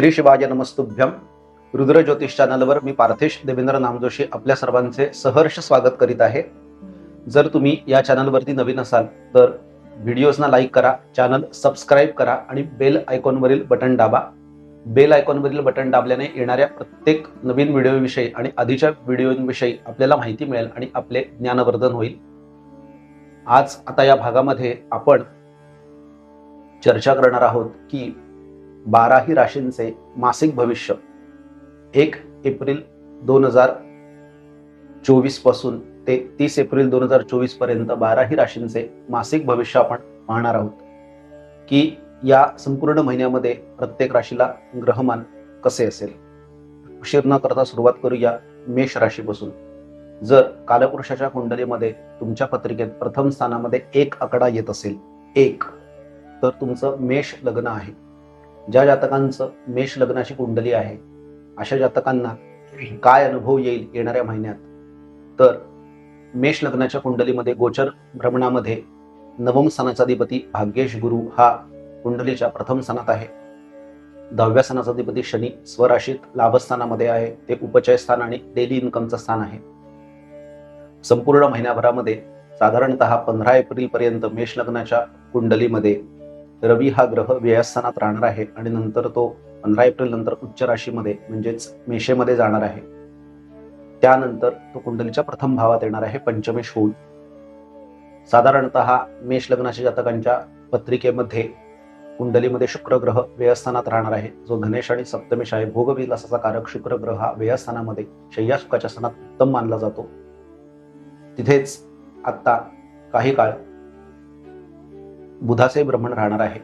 श्री शिवाय नमस्तुभ्यम रुद्र ज्योतिष चॅनलवर मी पार्थेश देवेंद्र नामजोशी आपल्या सर्वांचे सहर्ष स्वागत करीत आहे. जर तुम्ही या चॅनलवरती नवीन असाल तर व्हिडिओजना लाईक करा चॅनल सबस्क्राईब करा आणि बेल आयकॉनवरील बटन दाबा. बेल आयकॉनवरील बटन दाबल्याने येणाऱ्या प्रत्येक नवीन व्हिडिओविषयी आणि आधीच्या व्हिडिओविषयी आपल्याला माहिती मिळेल आणि आपले ज्ञानवर्धन होईल. आज आता या भागामध्ये आपण चर्चा करणार आहोत की बाराही राशींचे मासिक भविष्य. एक एप्रिल दोन हजार चोवीसपासून ते तीस एप्रिल दोन हजार चोवीसपर्यंत बाराही राशींचे मासिक भविष्य आपण पाहणार आहोत. की या संपूर्ण महिन्यामध्ये प्रत्येक राशीला ग्रहमान कसे असेल? उशीर न करता सुरुवात करूया मेष राशीपासून. जर कालपुरुषाच्या कुंडलीमध्ये तुमच्या पत्रिकेत प्रथम स्थानामध्ये एक आकडा येत असेल एक तर तुमचं मेष लग्न आहे. ज्या जातकांचं मेष लग्नाची कुंडली आहे अशा जातकांना काय अनुभव येईल येणाऱ्या महिन्यात? तर मेष लग्नाच्या कुंडलीमध्ये गोचर भ्रमणामध्ये नवम सणाचा अधिपती भाग्येश गुरु हा कुंडलीच्या प्रथम सणात आहे. दहाव्या सणाचा अधिपती शनी स्वराशीत लाभस्थानामध्ये आहे. ते उपचय स्थान आणि डेली इन्कमचं स्थान आहे. संपूर्ण महिन्याभरामध्ये साधारणतः पंधरा एप्रिलपर्यंत मेष लग्नाच्या कुंडलीमध्ये रवी हा ग्रह व्ययस्थानात राहणार आहे आणि नंतर तो पंधरा एप्रिल नंतर उच्च राशीमध्ये म्हणजेच मेषेमध्ये जाणार आहे. त्यानंतर तो कुंडलीच्या प्रथम भावात येणार आहे पंचमेश होऊन साधारणतः मेष लग्नाच्या जातकांच्या पत्रिकेमध्ये कुंडलीमध्ये शुक्र ग्रह व्ययस्थानात राहणार आहे. जो धनेश आणि सप्तमेश आहे भोगविलासाचा कारक शुक्र ग्रह हा व्ययस्थानामध्ये शय्या सुखाच्या स्थानात उत्तम मानला जातो. तिथेच आत्ता काही काळ बुधाचे भ्रमण राहणार आहे.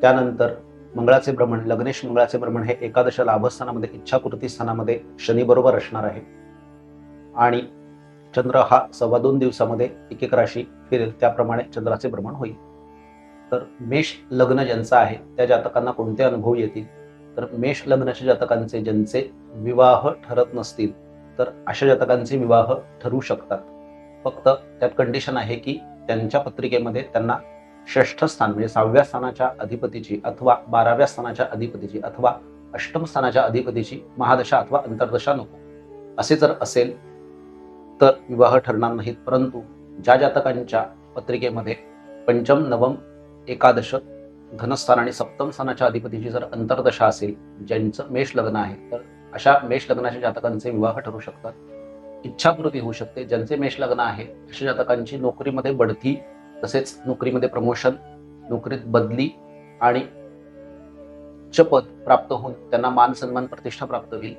त्यानंतर मंगळाचे भ्रमण लग्नेश मंगळाचे भ्रमण हे एकादश लाभस्थानामध्ये इच्छाकृती स्थानामध्ये शनीबरोबर असणार आहे. आणि चंद्र हा सव्वा दोन दिवसामध्ये एक एक राशी फिरेल. त्याप्रमाणे चंद्राचे भ्रमण होईल. तर मेष लग्न ज्यांचं आहे त्या जातकांना कोणते अनुभव येतील? तर मेष लग्नाच्या जातकांचे ज्यांचे विवाह ठरत नसतील तर अशा जातकांचे विवाह ठरू शकतात. फक्त त्यात कंडिशन आहे की त्यांच्या पत्रिकेमध्ये त्यांना षष्ठ स्थान म्हणजे सहाव्या स्थानाच्या अधिपतीची अथवा बाराव्या स्थानाच्या अधिपतीची अथवा अष्टम स्थानाच्या अधिपतीची महादशा अथवा अंतर्दशा नको. असे जर असेल तर विवाह ठरणार नाहीत. परंतु ज्या जातकांच्या पत्रिकेमध्ये पंचम नवम एकादश धनस्थान आणि सप्तम स्थानाच्या अधिपतीची जर अंतर्दशा असेल ज्यांचं मेष लग्न आहे तर अशा मेष लग्नाच्या जातकांचे विवाह ठरू शकतात. इच्छापूर्ती होऊ शकते. ज्यांचे मेष लग्न आहे अशा जातकांची नोकरीमध्ये बढती तसेच नोकरीमध्ये प्रमोशन नोकरीत बदली आणि उच्च प्राप्त होऊन त्यांना मान सन्मान प्रतिष्ठा प्राप्त होईल.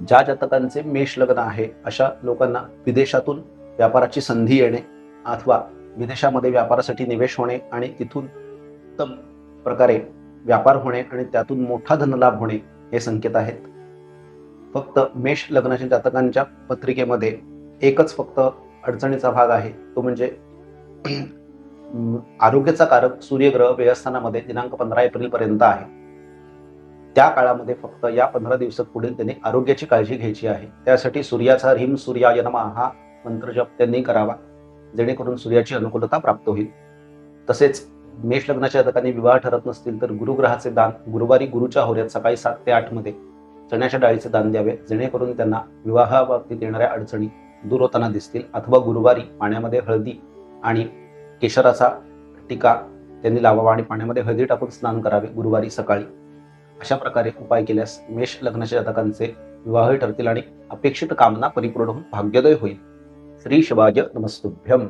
ज्या जातकांचे मेष लग्न आहे अशा लोकांना विदेशातून व्यापाराची संधी येणे अथवा विदेशामध्ये व्यापारासाठी निवेश होणे आणि तिथून उत्तम प्रकारे व्यापार होणे आणि त्यातून मोठा धनलाभ होणे हे संकेत आहेत. फक्त मेष लग्नाच्या जातकांच्या पत्रिकेमध्ये एकच फक्त अडचणीचा भाग आहे तो म्हणजे आरोग्याचा कारक सूर्यग्रह व्यवस्थानामध्ये दिनांक पंधरा एप्रिल पर्यंत आहे. त्या काळामध्ये फक्त या पंधरा दिवसात पुढील त्यांनी आरोग्याची काळजी घ्यायची आहे. त्यासाठी सूर्याचा ह्रीम सूर्या यनमा हा मंत्रजप त्यांनी करावा. जेणेकरून सूर्याची अनुकूलता प्राप्त होईल. तसेच मेष लग्नाच्या जातकांनी विवाह ठरत नसतील तर गुरुग्रहाचे दान गुरुवारी गुरुच्या होऱ्यात सकाळी सात ते आठमध्ये चण्याच्या डाळीचे दान द्यावे. जेणेकरून त्यांना विवाहाबाबतीत येणाऱ्या अडचणी दूर होताना दिसतील. अथवा गुरुवारी पाण्यामध्ये हळदी आणि केशराचा टीका त्यांनी लावावा आणि पाण्यामध्ये हळदी टाकून स्नान करावे गुरुवारी सकाळी. अशा प्रकारे उपाय केल्यास मेष लग्नाच्या जातकांचे विवाह ठरतील आणि अपेक्षित कामना परिपूर्ण होऊन भाग्योदय होईल. श्री शिवाज नमस्तुभ्यम.